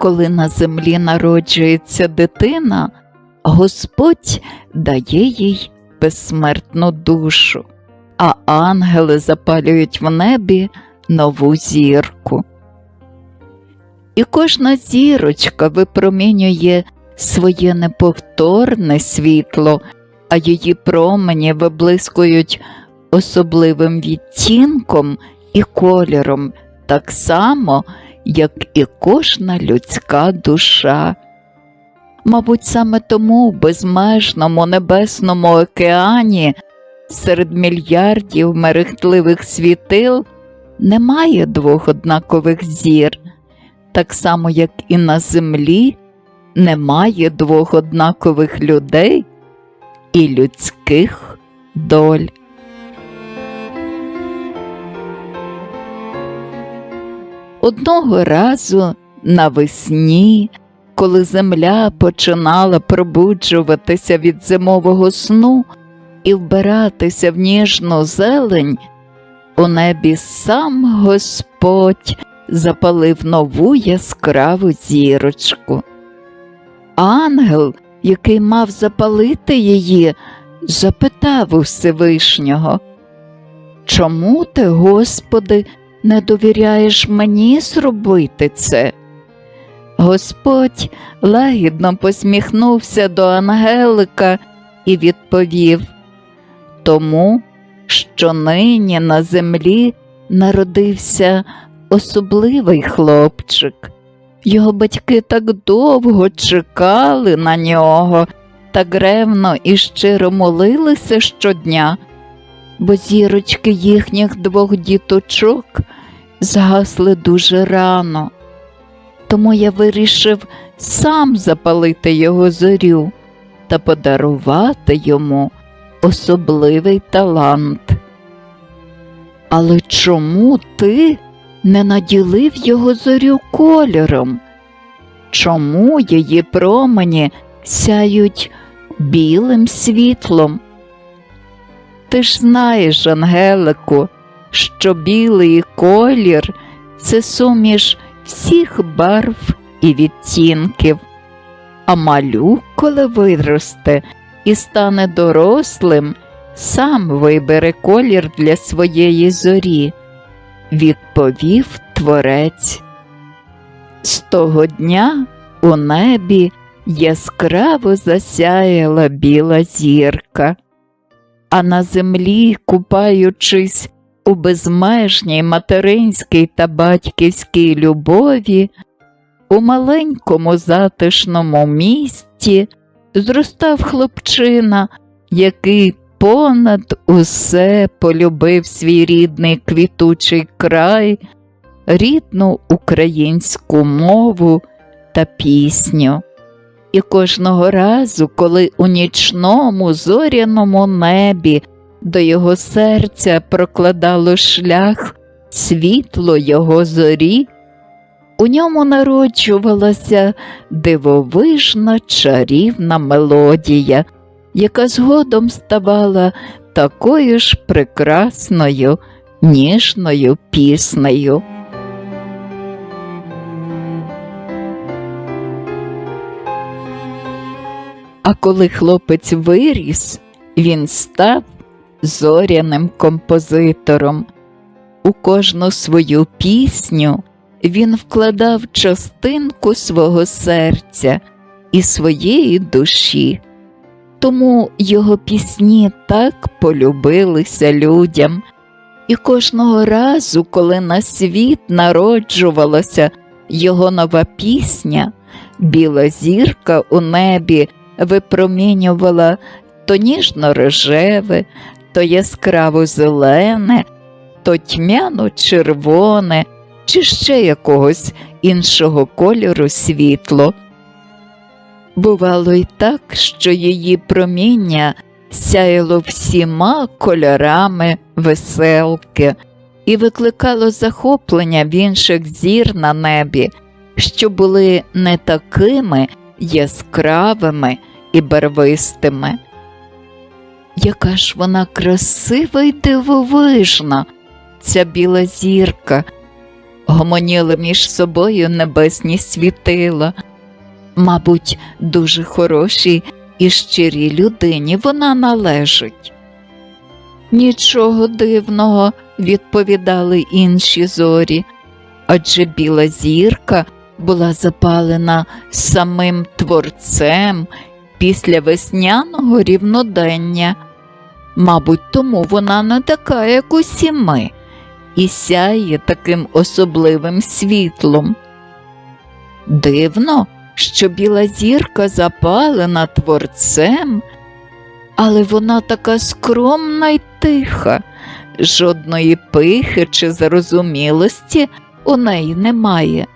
коли на землі народжується дитина, Господь дає їй безсмертну душу, а ангели запалюють в небі нову зірку. І кожна зірочка випромінює своє неповторне світло, а її промені виблискують особливим відтінком і кольором, так само, як і кожна людська душа. Мабуть, саме тому в безмежному небесному океані серед мільярдів мерехтливих світил немає двох однакових зір, так само, як і на землі немає двох однакових людей і людських доль. Одного разу навесні, коли земля починала пробуджуватися від зимового сну і вбиратися в ніжну зелень, у небі сам Господь запалив нову яскраву зірочку. Ангел, який мав запалити її, запитав у Всевишнього, Чому ти, Господи, не довіряєш мені зробити це? Господь лагідно посміхнувся до Ангелика і відповів Тому, що нині на землі народився особливий хлопчик. Його батьки так довго чекали на нього, так ревно і щиро молилися щодня, бо зірочки їхніх двох діточок згасли дуже рано. Тому я вирішив сам запалити його зорю та подарувати йому особливий талант. Але чому ти не наділив його зорю кольором? Чому її промені сяють білим світлом? Ти ж знаєш, Ангелику, що білий колір це суміш всіх барв і відтінків, а малюк, коли виросте і стане дорослим, сам вибере колір для своєї зорі, відповів творець. З того дня у небі яскраво засяяла біла зірка, а на землі, купаючись у безмежній материнській та батьківській любові, у маленькому затишному місті зростав хлопчина, який понад усе полюбив свій рідний квітучий край, рідну українську мову та пісню. І кожного разу, коли у нічному зоряному небі до його серця прокладало шлях світло його зорі, у ньому народжувалася дивовижна чарівна мелодія, яка згодом ставала такою ж прекрасною, ніжною піснею. А коли хлопець виріс, він став зоряним композитором. У кожну свою пісню він вкладав частинку свого серця і своєї душі, тому його пісні так полюбилися людям, і кожного разу, коли на світ народжувалася його нова пісня, біла зірка у небі випромінювала то ніжно рожеве, то яскраво зелене, то тьмяно червоне, чи ще якогось іншого кольору світло. Бувало й так, що її проміння сяяло всіма кольорами веселки і викликало захоплення в інших зір на небі, що були не такими яскравими і барвистими. Яка ж вона красива й дивовижна, ця біла зірка, гомоніли між собою небесні світила. Мабуть, дуже хорошій і щирій людині вона належить. Нічого дивного, відповідали інші зорі, адже біла зірка була запалена самим творцем після весняного рівнодення. Мабуть, тому вона не така, як усі ми, і сяє таким особливим світлом. Дивно, що біла зірка запалена творцем, але вона така скромна й тиха, жодної пихи чи зарозумілості у неї немає.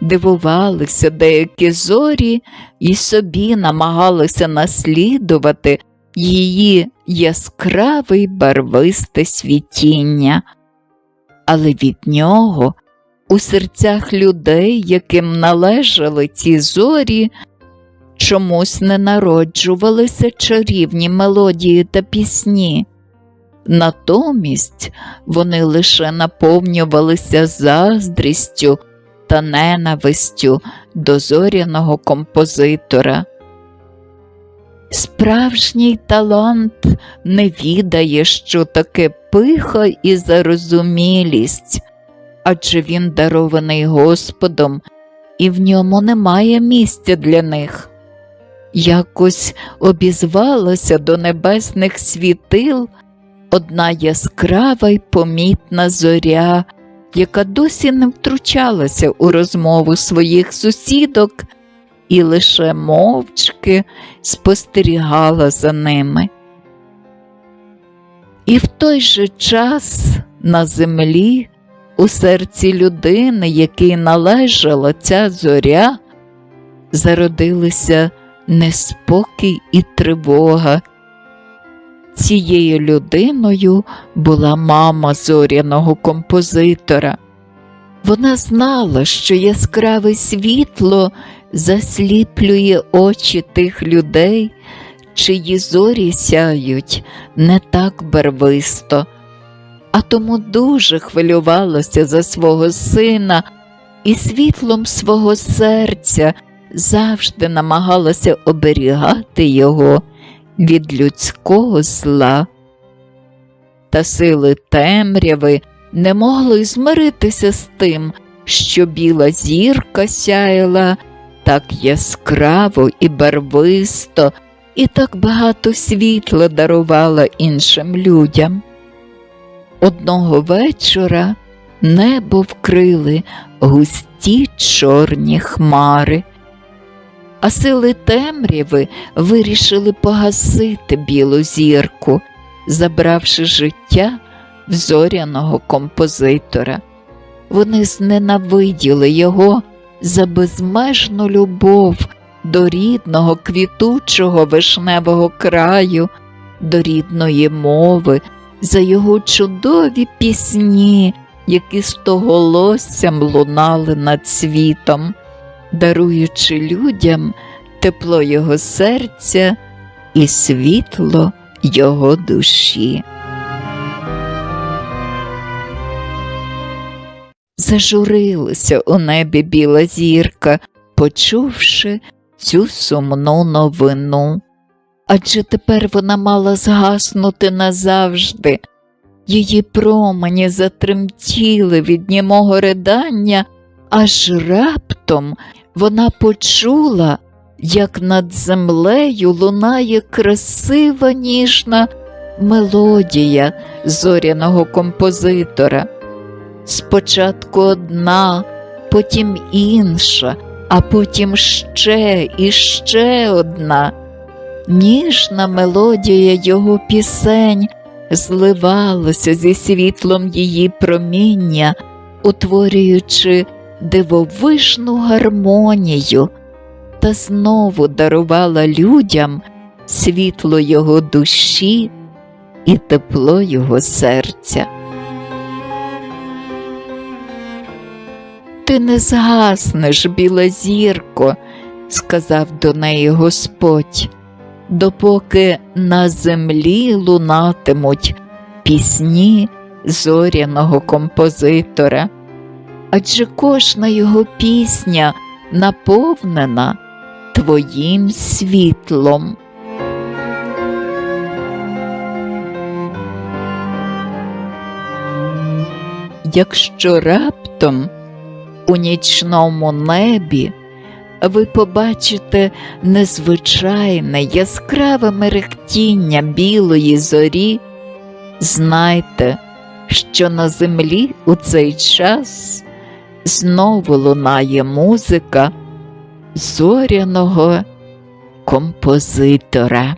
Дивувалися деякі зорі і собі намагалися наслідувати її яскраве й барвисте світіння, але від нього у серцях людей, яким належали ці зорі, чомусь не народжувалися чарівні мелодії та пісні. Натомість вони лише наповнювалися заздрістю та ненавистю до зоряного композитора. Справжній талант не відає, що таке пиха і зарозумілість, адже він дарований Господом, і в ньому немає місця для них. Якось обізвалася до небесних світил одна яскрава й помітна зоря, яка досі не втручалася у розмову своїх сусідок і лише мовчки спостерігала за ними. І в той же час на землі, у серці людини, якій належала ця зоря, зародилися неспокій і тривога. Цією людиною була мама зоряного композитора. Вона знала, що яскраве світло засліплює очі тих людей, чиї зорі сяють не так барвисто, а тому дуже хвилювалася за свого сина і світлом свого серця завжди намагалася оберігати його від людського зла. Та сили темряви не могли змиритися з тим, що біла зірка сяяла так яскраво і барвисто, і так багато світла дарувала іншим людям. Одного вечора небо вкрили густі чорні хмари, а сили темряви вирішили погасити білу зірку, забравши життя в зоряного композитора. Вони зненавиділи його за безмежну любов до рідного квітучого вишневого краю, до рідної мови, за його чудові пісні, які стоголоссям лунали над світом, даруючи людям тепло його серця і світло його душі. Зажурилася у небі біла зірка, почувши цю сумну новину. Адже тепер вона мала згаснути назавжди. Її промені затремтіли від німого ридання, аж раптом вона почула, як над землею лунає красива ніжна мелодія зоряного композитора. Спочатку одна, потім інша, а потім ще і ще одна. Ніжна мелодія його пісень зливалася зі світлом її проміння, утворюючи дивовижну гармонію, та знову дарувала людям світло його душі і тепло його серця. Ти не згаснеш, біла зірко, сказав до неї Господь, допоки на землі лунатимуть пісні зоряного композитора. Адже кожна його пісня наповнена твоїм світлом. Якщо раптом у нічному небі ви побачите незвичайне яскраве мерехтіння білої зорі, знайте, що на землі у цей час знову лунає музика зоряного композитора.